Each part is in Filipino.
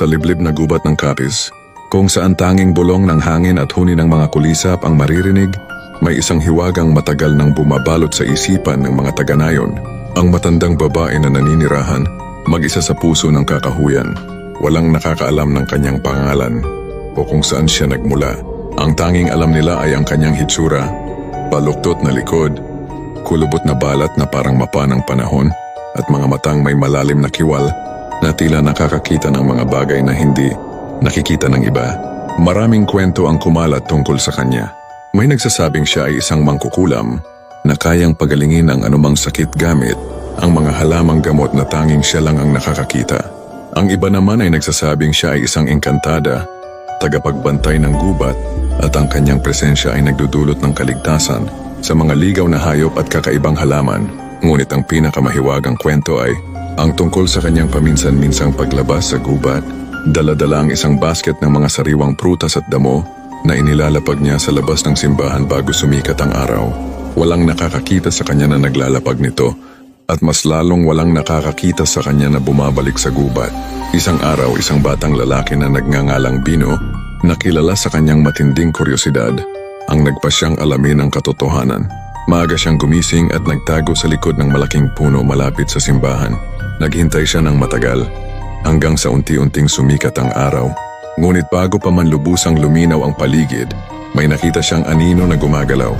sa liblib na gubat ng kapis, kung saan tanging bulong ng hangin at huni ng mga kulisap ang maririnig, may isang hiwagang matagal nang bumabalot sa isipan ng mga taga-nayon. Ang matandang babae na naninirahan, mag-isa sa puso ng kakahuyan. Walang nakakaalam ng kanyang pangalan o kung saan siya nagmula. Ang tanging alam nila ay ang kanyang hitsura, baluktot na likod, kulubot na balat na parang mapa ng panahon, at mga matang may malalim na kiwal na tila nakakakita ng mga bagay na hindi nakikita ng iba. Maraming kwento ang kumalat tungkol sa kanya. May nagsasabing siya ay isang mangkukulam na kayang pagalingin ang anumang sakit gamit ang mga halamang gamot na tanging siya lang ang nakakakita. Ang iba naman ay nagsasabing siya ay isang engkantada, tagapagbantay ng gubat at ang kanyang presensya ay nagdudulot ng kaligtasan sa mga ligaw na hayop at kakaibang halaman. Ngunit ang pinakamahiwagang kwento ay ang tungkol sa kanyang paminsan-minsang paglabas sa gubat, daladala ang isang basket ng mga sariwang prutas at damo na inilalapag niya sa labas ng simbahan bago sumikat ang araw. Walang nakakakita sa kanya na naglalapag nito at mas lalong walang nakakakita sa kanya na bumabalik sa gubat. Isang araw, isang batang lalaki na nagngangalang Bino na kilala sa kanyang matinding kuryosidad ang nagpasyang alamin ang katotohanan. Maaga siyang gumising at nagtago sa likod ng malaking puno malapit sa simbahan. Naghintay siya ng matagal hanggang sa unti-unting sumikat ang araw. Ngunit bago pa man lubusang luminaw ang paligid, may nakita siyang anino na gumagalaw.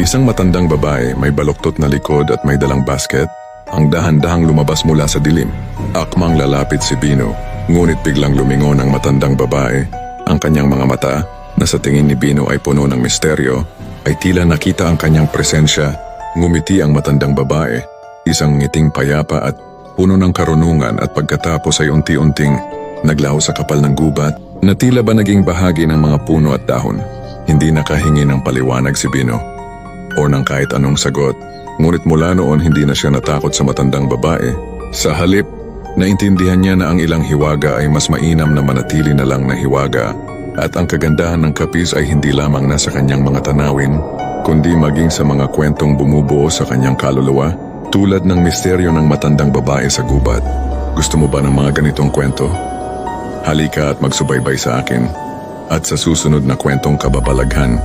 Isang matandang babae may baloktot na likod at may dalang basket ang dahan-dahang lumabas mula sa dilim. Akmang lalapit si Bino, ngunit biglang lumingon ang matandang babae. Ang kanyang mga mata, na sa tingin ni Bino ay puno ng misteryo, ay tila nakita ang kanyang presensya. Ngumiti ang matandang babae, isang ngiting payapa at puno ng karunungan at pagkatapos ay unti-unting naglaho sa kapal ng gubat na tila ba naging bahagi ng mga puno at dahon. Hindi nakahingi ng paliwanag si Bino o ng kahit anong sagot. Ngunit mula noon hindi na siya natakot sa matandang babae. Sa halip, naintindihan niya na ang ilang hiwaga ay mas mainam na manatili na lang na hiwaga at ang kagandahan ng kapis ay hindi lamang nasa kanyang mga tanawin, kundi maging sa mga kwentong bumubuo sa kanyang kaluluwa tulad ng misteryo ng matandang babae sa gubat. Gusto mo ba ng mga ganitong kwento? Halika at magsubaybay sa akin at sa susunod na kwentong kababalaghan